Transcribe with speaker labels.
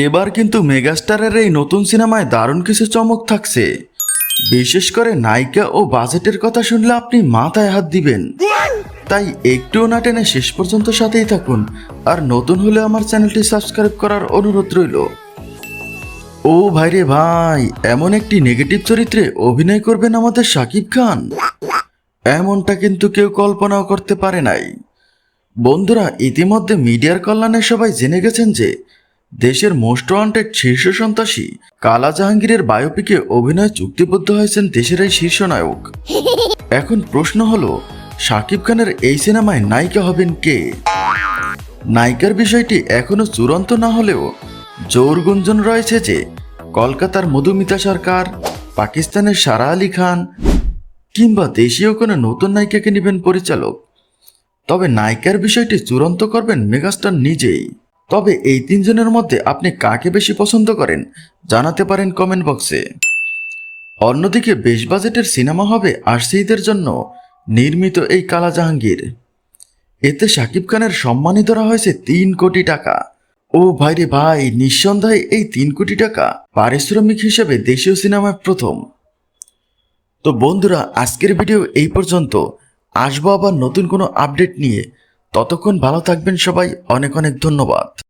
Speaker 1: এবার কিন্তু মেগাস্টারের এই নতুন সিনেমায় দারুণ কিছু চমক থাকছে। বিশেষ করে নায়িকা ও বাজেটের কথা শুনলে আপনি মাথায় হাত দিবেন। তাই একটুও না টেনে শেষ পর্যন্ত সাথেই থাকুন, আর নতুন হলে আমার চ্যানেলটি সাবস্ক্রাইব করার অনুরোধ রইল। ও ভাইরে ভাই, এমন একটি নেগেটিভ চরিত্রে অভিনয় করবেন আমাদের শাকিব খান? এমনটা কিন্তু কেউ কল্পনাও করতে পারে নাই। বন্ধুরা, ইতিমধ্যে মিডিয়ার কল্যাণে সবাই জেনে গেছেন যে দেশের মোস্ট ওয়ান্টেড শীর্ষ সন্ত্রাসী কালা জাহাঙ্গীরের বায়োপিকে অভিনয় চুক্তিবদ্ধ হয়েছেন দেশের এই শীর্ষ নায়ক। এখন প্রশ্ন হলো শাকিব খানের এই সিনেমায় নায়িকা হবেন কে? নায়িকার বিষয়টি এখনও চূড়ান্ত না হলেও জোর গুঞ্জন রয়েছে যে কলকাতার মধুমিতা সরকার পাকিস্তানের সারা আলী খান কিংবা দেশীয় কোনো নতুন নায়িকাকে নেবেন পরিচালক। তবে নায়িকার বিষয়টি চূড়ান্ত করবেন মেগাস্টার নিজেই। তবে এই তিনজনের মধ্যে আপনি কাকে বেশি পছন্দ করেন, জানাতে পারেন কমেন্ট বক্সে অন্যদিকে বেশ বাজেটের সিনেমা হবে আরসিদের জন্য নির্মিত এই কালা জাহাঙ্গীর এতে শাকিব খানের সম্মানই ধরা হয়েছে তিন কোটি টাকা। ও ভাইরে ভাই, নিঃসন্দেহে এই তিন কোটি টাকা পারিশ্রমিক হিসেবে দেশীয় সিনেমায় প্রথম। তো বন্ধুরা, আজকের ভিডিও এই পর্যন্ত। আসব আবার নতুন কোনো আপডেট নিয়ে। ততক্ষণ ভালো থাকবেন সবাই। অনেক অনেক ধন্যবাদ।